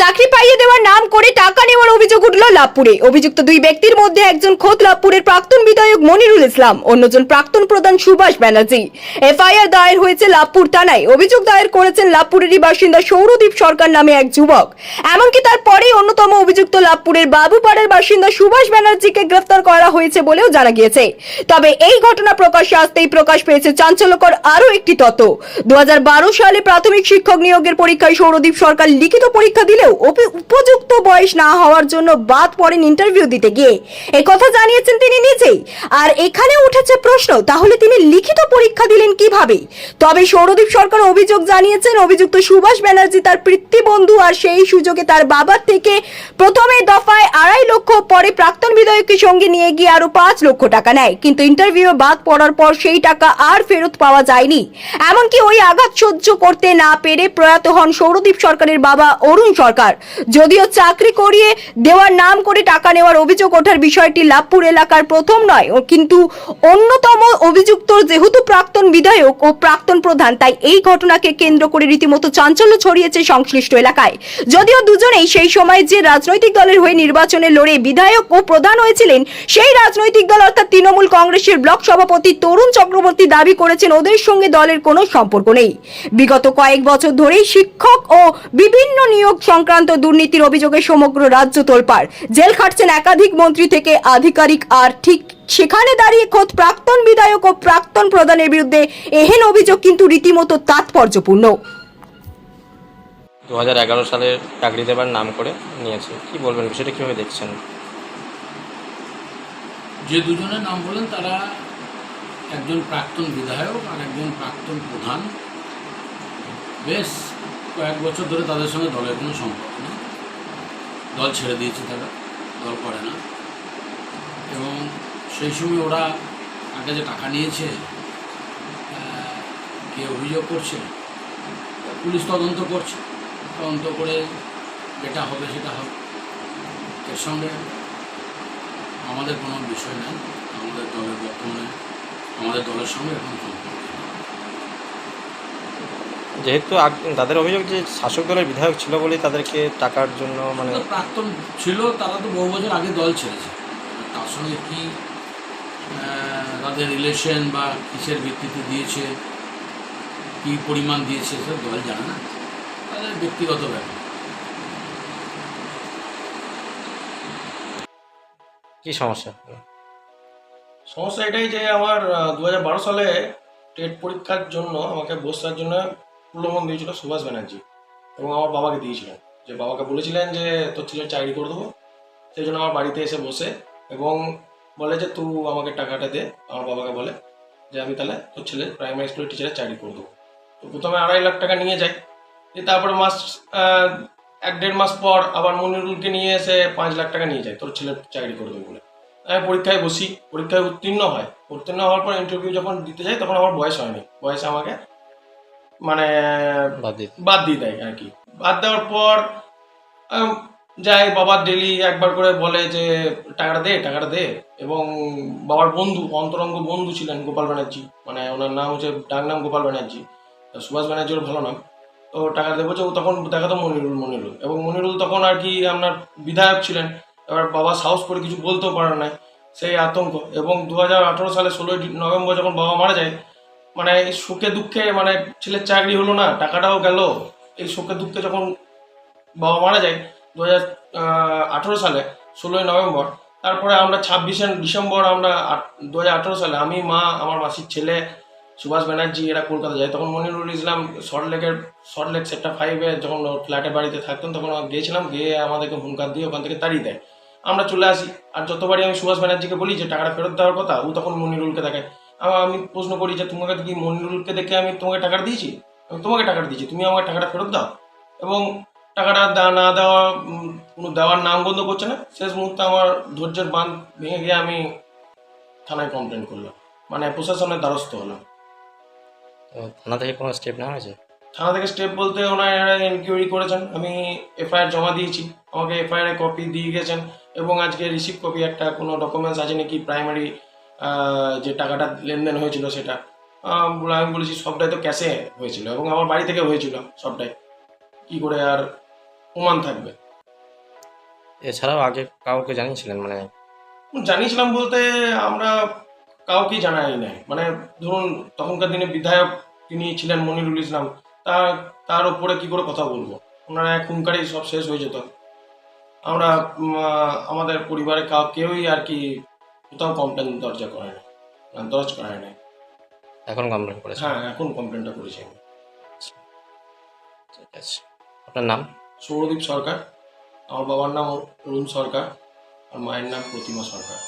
চাকরি পাইয়ে দেওয়ার নাম করে টাকা নেওয়ার অভিযোগ উঠল লাভপুরে। অভিযুক্ত দুই ব্যক্তির মধ্যে একজন খোদ লাভপুরের প্রাক্তন বিধায়ক মনিরুল ইসলাম, অন্যজন প্রাক্তন প্রধান সুভাষ ব্যানার্জি। এফআইআর দায়ের হয়েছে লাভপুর থানায়। অভিযোগ দায়ের করেছেন লাভপুরেরই বাসিন্দা সৌরদীপ সরকার নামে এক যুবক। এমনকি তারপরেই অন্যতম অভিযুক্ত লাভপুরের বাবুপাড়ার বাসিন্দা সুভাষ ব্যানার্জিকে গ্রেফতার করা হয়েছে বলেও জানা গিয়েছে। তবে এই ঘটনা প্রকাশ্যে আসতেই প্রকাশ পেয়েছে চাঞ্চল্যকর আরও একটি তথ্য। দু সালে প্রাথমিক শিক্ষক নিয়োগের পরীক্ষায় সৌরদীপ সরকার লিখিত পরীক্ষা দিলেও উপি- উপযুক্ত বয়স না হওয়ার জন্য বাদ পড়েন ইন্টারভিউ দিতে গিয়ে। এই কথা জানিয়েছেন তিনি নিজেই। আর এখানে উঠেছে প্রশ্ন, তাহলে তিনি লিখিত পরীক্ষা দিলেন কীভাবে? তবে সৌরদীপ সরকার অভিযোগ জানিয়েছেন, অভিযুক্ত সুভাষ ব্যানার্জি তার বন্ধু আর সেই সুযোগে তার বাবার থেকে প্রথমে দফায় আড়াই লক্ষ, পরে প্রাক্তন বিধায়ককে সঙ্গে নিয়ে গিয়ে আরও পাঁচ লক্ষ টাকা নেয়। কিন্তু ইন্টারভিউ বাদ পড়ার পর সেই টাকা আর ফেরত পাওয়া যায়নি। এমনকি ওই আঘাত সহ্য করতে না পেরে প্রয়াত হন সৌরদীপ সরকারের বাবা অরুণ সরকার। যদিও চাকরি করিয়ে দেওয়ার নাম করে টাকা নেওয়ার অভিযোগ ওঠার বিষয়টি লাভপুর এলাকার প্রথম নয় কিন্তু অন্যতম অভিযুক্ত যেহেতু প্রাক্তন বিধায়ক ও প্রাক্তন প্রধান, তাই এই ঘটনাকে কেন্দ্র করে রীতিমতো চাঞ্চল্য ছড়িয়েছে সংশ্লিষ্ট এলাকায়। যদিও দুজনেই সেই সময় যে রাজনৈতিক দলের হয়ে নির্বাচনে লড়ে বিধায়ক ও প্রধান হয়েছিলেন, সেই রাজনৈতিক দল অর্থাৎ তৃণমূল কংগ্রেসের ব্লক সভাপতি তরুণ চক্রবর্তী দাবি করেছেন, ওদের সঙ্গে দলের কোনো সম্পর্ক নেই। বিগত কয়েক বছর ধরেই শিক্ষক ও বিভিন্ন নিয়োগ সংক্রান্ত দুর্নীতির অভিযোগে সমগ্র রাজ্য তোলপাড়। জেল খাটছেন একাধিক মন্ত্রী থেকে আধিকারিক আর ঠিক সেখানে দাঁড়িয়ে খোদ প্রাক্তন বিধায়ক ও প্রাক্তন প্রধানের বিরুদ্ধে এহেন অভিযোগ কিন্তু রীতিমতো তাৎপর্যপূর্ণ। দু হাজার এগারো সালের চাকরি দেবার নাম করে নিয়েছে। কি বলবেন বিষয়টা কীভাবে দেখছেন? যে দুজনের নাম বলেন তারা একজন প্রাক্তন বিধায়ক আর একজন প্রাক্তন প্রধান। বেশ কয়েক বছর ধরে তাদের সঙ্গে দলের কোনো সম্পর্ক নেই। দল ছেড়ে দিয়েছে তারা, দল করে না এবং সেই সময় ওরা আগে যে টাকা নিয়েছে কে অভিযোগ করছে, পুলিশ তদন্ত করছে, তদন্ত করে যেটা হবে সেটা হবে এর সঙ্গে আমাদের কোনো বিষয় নেই, আমাদের দলের বর্তমানে আমাদের দলের সঙ্গে এখন সম্পর্ক। যেহেতু আগ- তাদের অভিযোগ যে শাসক দলের বিধায়ক ছিল বলেই তাদেরকে টাকার জন্য মানে প্রাক্তন ছিল তারা তো বহু বছর আগে দল ছেড়েছে। তার সঙ্গে কি তাদের রিলেশন বা কিসের ভিত্তিতে দিয়েছে কি পরিমাণ দিয়েছে সে দল জানে না। তাদের ব্যক্তিগত ব্যাপার। কি সমস্যা? সমস্যা এটাই যে আমার দু হাজার বারো সালে টেট পরীক্ষার জন্য আমাকে বসার জন্য প্রলোভন দিয়েছিল সুভাষ ব্যানার্জি এবং আমার বাবাকে দিয়েছিলেন। যে বাবাকে বলেছিলেন যে, তোর ছেলে চাকরি করে দেবো। সেই জন্য আমার বাড়িতে এসে বসে এবং বলে যে, তুই আমাকে টাকাটা দে। আমার বাবাকে বলে যে, আমি তাহলে তোর ছেলে প্রাইমারি স্কুলের টিচারের চাকরি করে দেবো। তো প্রথমে আড়াই লাখ টাকা নিয়ে যাই দিয়ে তারপরে মাস এক দেড় মাস পর আবার মনিরুলকে নিয়ে এসে পাঁচ লাখ টাকা নিয়ে যায়, তোর ছেলের চাকরি করে দেবো বলে। আমি পরীক্ষায় বসি। পরীক্ষায় উত্তীর্ণ হয়। উত্তীর্ণ হওয়ার পর ইন্টারভিউ যখন দিতে যাই, তখন আমার বয়স হয়নি। বয়স আমাকে মানে বাদ দিয়ে দেয়। আর কি। বাদ দেওয়ার পর যাই বাবা ডেলি একবার করে বলে যে টাকাটা দে টাকাটা দে। এবং বাবার বন্ধু অন্তরঙ্গ বন্ধু ছিলেন গোপাল ব্যানার্জি। মানে ওনার নাম হচ্ছে ডাক নাম গোপাল ব্যানার্জি। তো সুভাষ ব্যানার্জির ভালো নাম। তো টাকা দেবো যে ও তখন দেখাতো মনিরুল মনিরুল। এবং মনিরুল তখন আর কি আপনার বিধায়ক ছিলেন। এবার বাবা সাহস করে কিছু বলতেও পারে নাই। সেই আতঙ্ক। এবং দু হাজার আঠারো সালে ষোলোই নভেম্বর যখন বাবা মারা যায় মানে এই সুখে দুঃখে মানে ছেলের চাকরি হলো না, টাকাটাও গেল। এই সুখে দুঃখে যখন বাবা মারা যায় দু হাজার আঠেরো সালে, ষোলোই নভেম্বর, তারপরে আমরা ছাব্বিশে ডিসেম্বর আমরা দু হাজার আঠেরো সালে আমি, মা, আমার মাসির ছেলে, সুভাষ ব্যানার্জি, এরা কলকাতা যায়। তখন মনিরুল ইসলাম সল্টলেকের সল্টলেক সেক্টর ফাইভে যখন ফ্ল্যাটে বাড়িতে থাকতেন, তখন আমরা গিয়েছিলাম, গিয়ে আমাদেরকে হুঙ্কার দিয়ে ওখান থেকে তাড়িয়ে দেয়। আমরা চলে আসি। আর যতবারই আমি সুভাষ ব্যানার্জিকে বলি যে, টাকাটা ফেরত দেওয়ার কথা, ও তখন মনিরুলকে দেখে। আ- আমি প্রশ্ন করি যে তোমাকে কি মনিরুলকে দেখে আমি তোমাকে টাকাটা দিয়েছি? আমি তোমাকে টাকাটা দিয়েছি তুমি আমাকে টাকাটা ফেরত দাও। এবং টাকাটা দা- না দেওয়া কোনো দেওয়ার নাম বন্ধ করছে না। শেষ মুহূর্তে আমার ধৈর্যের বাঁধ ভেঙে গিয়ে আমি থানায় কমপ্লেন করলাম। মানে প্রশাসনের দ্বারস্থ হলাম। থানা থেকে কোনো স্টেপ নেওয়া হয়েছে? থানা থেকে স্টেপ বলতে ওনারা এনকোয়ারি করেছেন। আমি এফআইআর জমা দিয়েছি। আমাকে এফআইআর কপি দিয়ে গেছেন। এবং আজকে রিসিভ কপি একটা কোনো ডকুমেন্টস আছে নাকি প্রাইমারি যে টাকাটা লেনদেন হয়েছিল সেটা। আমি বলেছি সবটাই তো ক্যাশে হয়েছিল এবং আমার বাড়ি থেকে হয়েছিল সবটাই। কি করে আর প্রমাণ থাকবে? এছাড়াও আগে কাউকে জানিয়েছিলেন? মানে জানিয়েছিলাম বলতে আমরা কাউকেই জানাই নাই। মানে ধরুন তখনকার দিনে বিধায়ক তিনি ছিলেন মনিরুল ইসলাম তার তার উপরে কি করে কথা বলব? ওনারা এক হুঙ্কারেই সব শেষ হয়ে যেত। আমরা আমাদের পরিবারে কাউ কেউই আর কি কোথাও কমপ্লেন দরজা করে না দরজা করায় না এখন কমপ্লেন করেছে হ্যাঁ এখন কমপ্লেনটা করেছি আমি। ঠিক আছে। আপনার নাম? সৌরদীপ সরকার। আমার বাবার নাম অরুণ সরকার আর মায়ের নাম প্রতিমা সরকার।